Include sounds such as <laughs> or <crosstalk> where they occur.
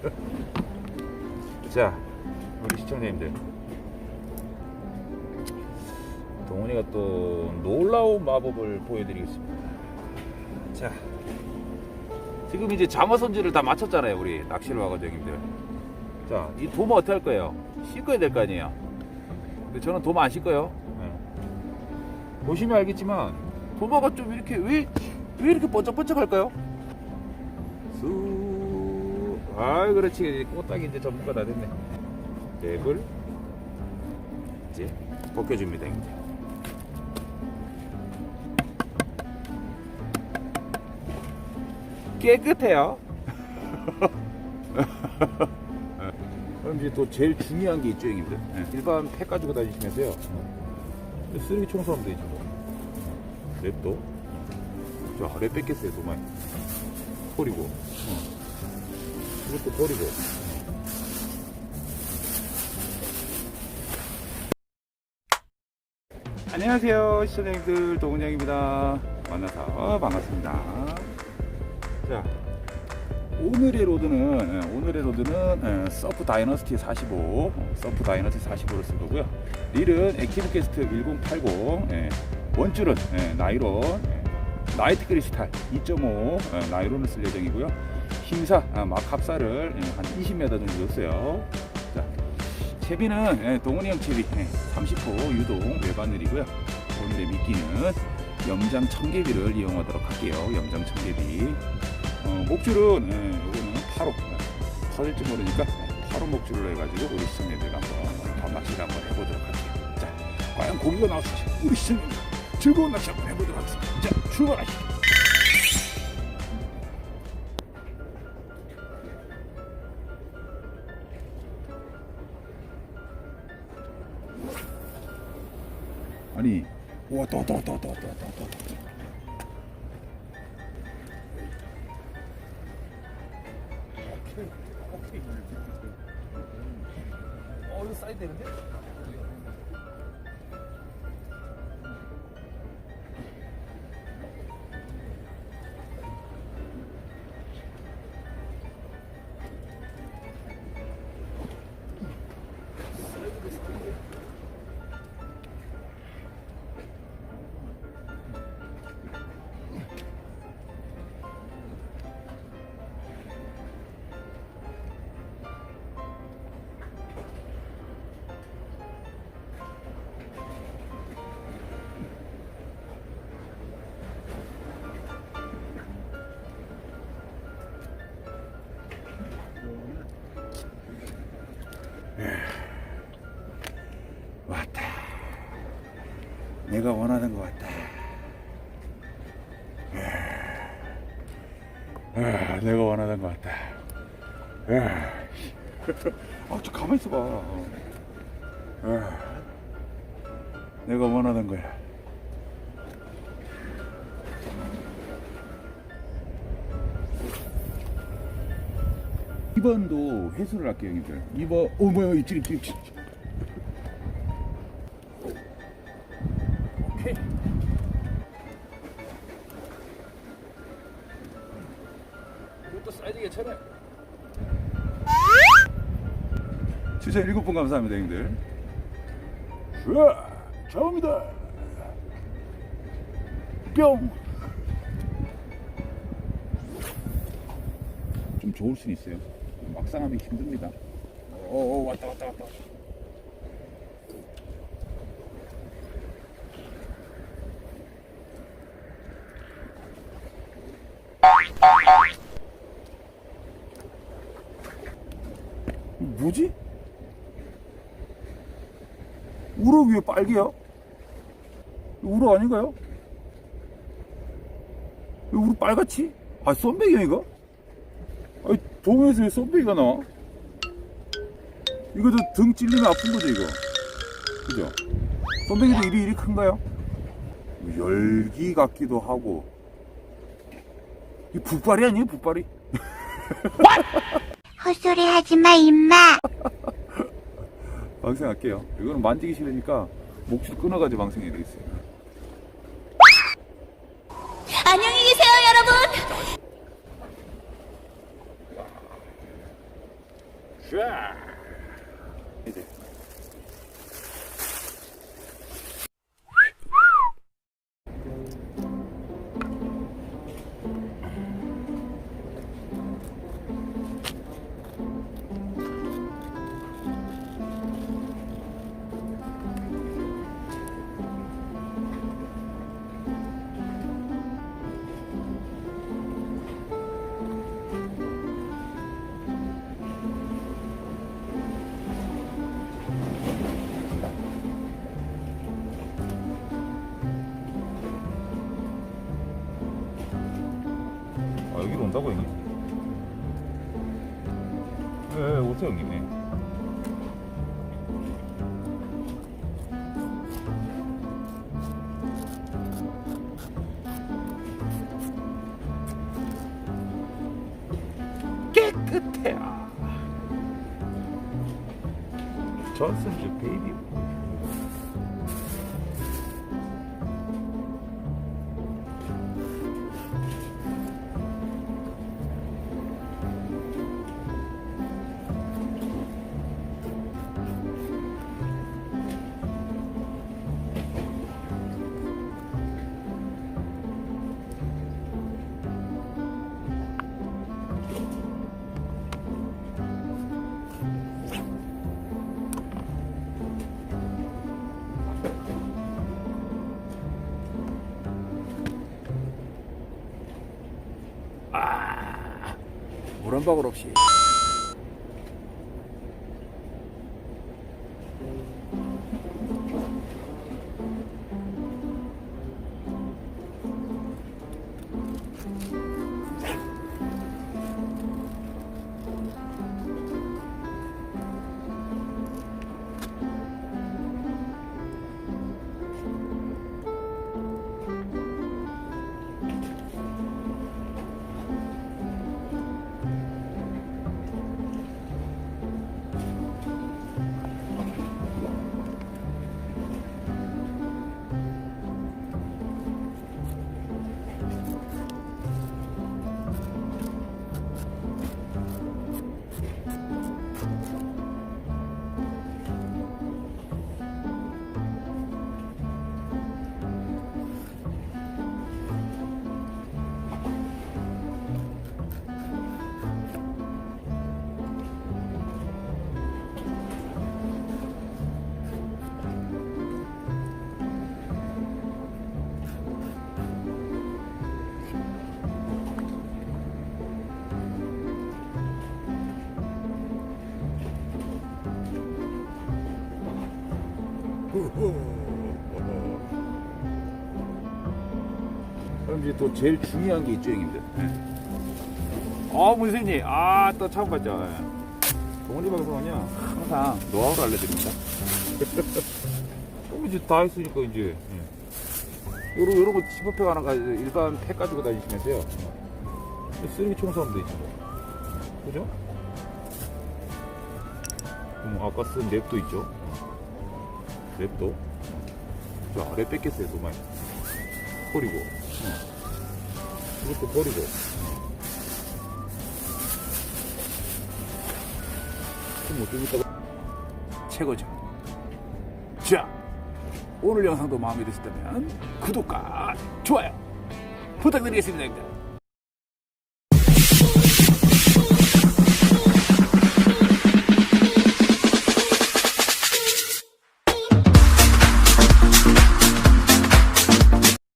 <laughs> 자, 우리 시청자님들. 동훈이가 또 놀라운 마법을 보여드리겠습니다. 자, 지금 이제 손질을 다 마쳤잖아요, 우리 낚시를 와가지고 형님들. 자, 이 도마 어떻게 할 거예요? 씻어야 될 거 아니에요? 근데 저는 도마 안 씻어요. 네. 보시면 알겠지만 도마가 좀 이렇게 왜, 왜 이렇게 번쩍번쩍 할까요? 쑥. 아, 그렇지. 꽃딱이 이제 전부가 다 됐네. 랩을 이제 벗겨줍니다, 이제. 깨끗해요. <laughs> 그럼 이제 또 제일 중요한 게 있죠, 형님들. 일반 팩 가지고 다니시면서요. 쓰레기 청소하면 되죠. 뭐. 랩도. 자, 랩 뺏겠어요, 도마에. 버리고. 어. 이것도 버리고. 안녕하세요, 시청자님들. 동훈양입니다. 만나서 반갑습니다. 자, 오늘의 로드는 예, 오늘의 로드는 예, 서프 다이너스티 45 어, 서프 다이너스티 45를 쓸 거고요 릴은 액티브 캐스트 1080 예, 원줄은 예, 나이론 예, 나이트 크리스탈 2.5 예, 나이론을 쓸 예정이고요 힘사 아, 막 합사를 예, 한 20m 정도 넣었어요. 자, 채비는 예, 동훈이 형 채비 예, 30호 유동 외바늘이고요. 오늘의 미끼는 염장 청개비를 이용하도록 할게요. 염장 청개비. 어, 목줄은 예, 요거는 8호 터질지 모르니까 8호 목줄로 해가지고 우리 시청자들 한번 밤낚시를 한번 해보도록 할게요. 자 과연 고기가 나왔을지 우리 시청자들 즐거운 낚시 한번 해보도록 하겠습니다. 자 출발하시죠 아니 왔다 왔다 왔다 왔다 왔다 왔다 왔다 어, 이거 사이드 내가 원하는 것 같다. 아, 내가 원하는 것 같다. 아, 아, 저 가만 있어봐. 아, 내가 원하는 거야. 이번도 회수를 할게요, 형님들. 이번, 어, 뭐야, 이쪽, 이쪽, 이쪽. 오케이. 사이즈 괜찮아요. 추천 일곱 분 감사합니다, 형들. 우와, 처음이다. 뿅. 좀 좋을 수 있어요. 막상 하면 힘듭니다. 오, 오 왔다, 왔다, 왔다. 뭐지? 우럭 위에 빨개요? 우럭 아닌가요? 왜 우럭 빨갛지? 아, 썬백이야, 이거? 아니, 동에서 왜 썬백이가 나와? 이거 등 찔리면 아픈 거죠, 이거? 그죠? 썬백이도 일이 이리 큰가요? 열기 같기도 하고. 이 붓발이 아니에요, 붓발이? 헛소리 하지 마, 임마. <laughs> 방생할게요. 이거는 만지기 싫으니까 목줄 끊어가지고 방생해야 되겠어요. 안녕히 계세요, 여러분. 쫙 여기로 온다고 형님? 네 오세요 형님 네. 깨끗해 존슨즈 베이비 방울 없이 그럼 이제 또 제일 중요한 게 있죠, 형님들. 아, 문선님, 아, 또 처음 봤죠. 동원이 방송은요, 항상 노하우를 알려드립니다. <laughs> 어, 이제 다 했으니까, 이제. 요런, 요런 거 집어팩 하나 가지고, 일반 팩 가지고 다니시면서요. 쓰레기 청소하면 되지. 뭐. 그죠? 음, 아까 쓴 랩도 있죠. 랩도. 저 아래 뺏겠어요, 도 많이. 버리고. 어. 이것도 버리고. 좀못 주니까. 최고죠. 자, 오늘 영상도 마음에 드셨다면 구독과 좋아요 부탁드리겠습니다.